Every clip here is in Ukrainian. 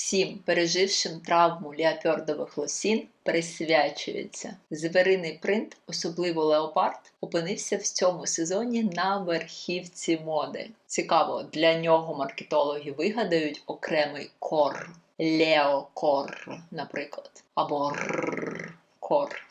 всім пережившим травму ліапьордових лосін присвячується. Звериний принт, особливо леопард, опинився в цьому сезоні на верхівці моди. Цікаво, для нього маркетологи вигадають окремий кор. Леокор, наприклад, або кор.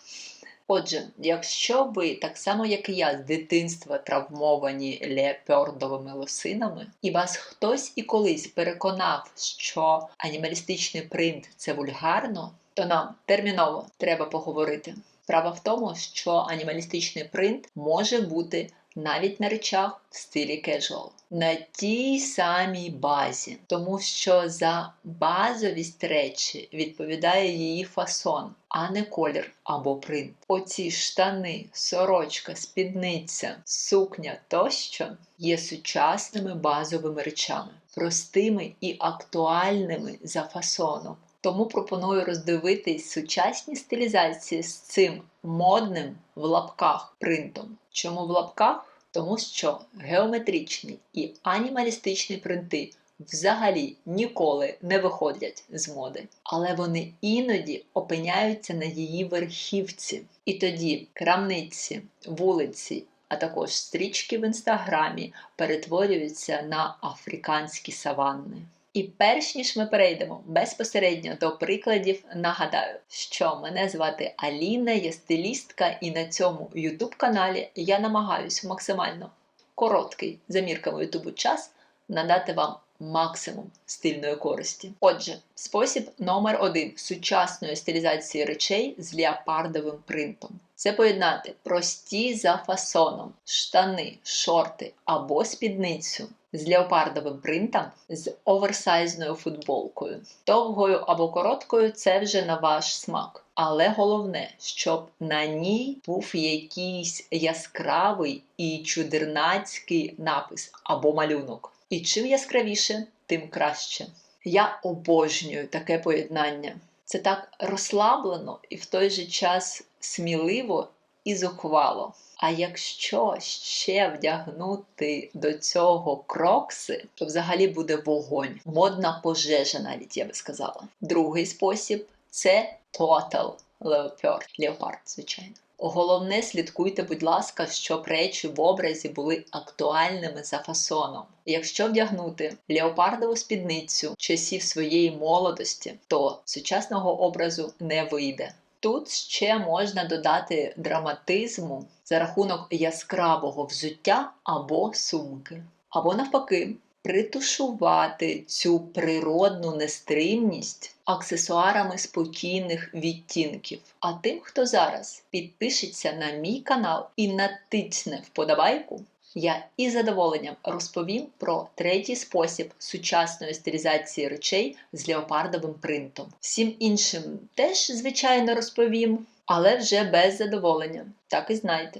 Отже, якщо ви так само, як і я, з дитинства травмовані леопардовими лосинами, і вас хтось і колись переконав, що анімалістичний принт це вульгарно, то нам терміново треба поговорити. Справа в тому, що анімалістичний принт може бути навіть на речах в стилі кежуал. На тій самій базі, тому що за базовість речі відповідає її фасон, а не колір або принт. Оці штани, сорочка, спідниця, сукня тощо є сучасними базовими речами, простими і актуальними за фасоном. Тому пропоную роздивитись сучасні стилізації з цим модним в лапках принтом. Чому в лапках? Тому що геометричні і анімалістичні принти взагалі ніколи не виходять з моди, але вони іноді опиняються на її верхівці. І тоді крамниці, вулиці, а також стрічки в інстаграмі перетворюються на африканські саванни. І перш ніж ми перейдемо безпосередньо до прикладів, нагадаю, що мене звати Аліна, я стилістка, і на цьому YouTube каналі я намагаюся максимально короткий за мірками час надати вам максимум стильної користі. Отже, спосіб номер один сучасної стилізації речей з леопардовим принтом. Це поєднати прості за фасоном штани, шорти або спідницю з леопардовим принтом з оверсайзною футболкою. Довгою або короткою це вже на ваш смак. Але головне, щоб на ній був якийсь яскравий і чудернацький напис або малюнок. І чим яскравіше, тим краще. Я обожнюю таке поєднання. Це так розслаблено і в той же час сміливо і зухвало. А якщо ще вдягнути до цього крокси, то взагалі буде вогонь. Модна пожежа, навіть я би сказала. Другий спосіб це Total Leopard. Leopard, звичайно. Головне, слідкуйте, будь ласка, щоб речі в образі були актуальними за фасоном. Якщо вдягнути леопардову спідницю часів своєї молодості, то сучасного образу не вийде. Тут ще можна додати драматизму за рахунок яскравого взуття або сумки, або навпаки. Притушувати цю природну нестримність аксесуарами спокійних відтінків. А тим, хто зараз підпишеться на мій канал і натисне вподобайку, я із задоволенням розповім про третій спосіб сучасної стилізації речей з леопардовим принтом. Всім іншим теж, звичайно, розповім, але вже без задоволення. Так і знайте.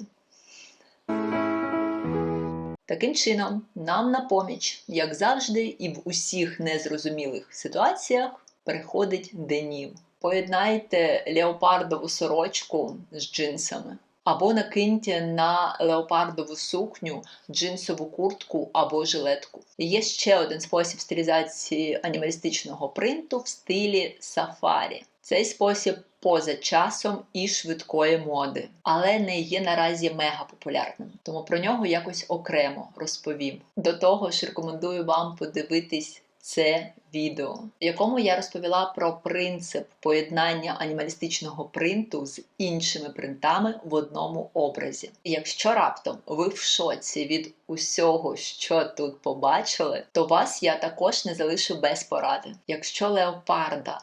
Таким чином, нам на поміч, як завжди, і в усіх незрозумілих ситуаціях приходить денім. Поєднайте леопардову сорочку з джинсами. Або накиньте на леопардову сукню, джинсову куртку або жилетку. Є ще один спосіб стилізації анімалістичного принту в стилі сафарі. Цей спосіб поза часом і швидкої моди, але не є наразі мега популярним, тому про нього якось окремо розповім. До того ж, рекомендую вам подивитись це відео, в якому я розповіла про принцип поєднання анімалістичного принту з іншими принтами в одному образі. Якщо раптом ви в шоці від усього, що тут побачили, то вас я також не залишу без поради. Якщо леопарда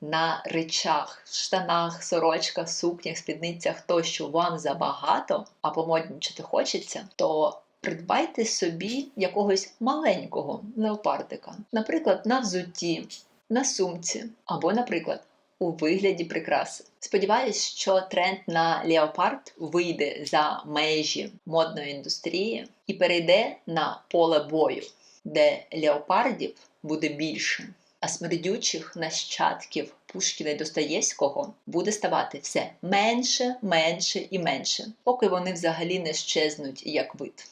на речах, штанах, сорочках, сукнях, спідницях тощо вам забагато, а помоднічити хочеться, то придбайте собі якогось маленького леопардика, наприклад, на взутті, на сумці, або, наприклад, у вигляді прикраси. Сподіваюсь, що тренд на леопард вийде за межі модної індустрії і перейде на поле бою, де леопардів буде більше а смердючих нащадків Пушкіна й Достоєвського буде ставати все менше, менше і менше, поки вони взагалі не щезнуть як вид.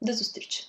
До зустрічі!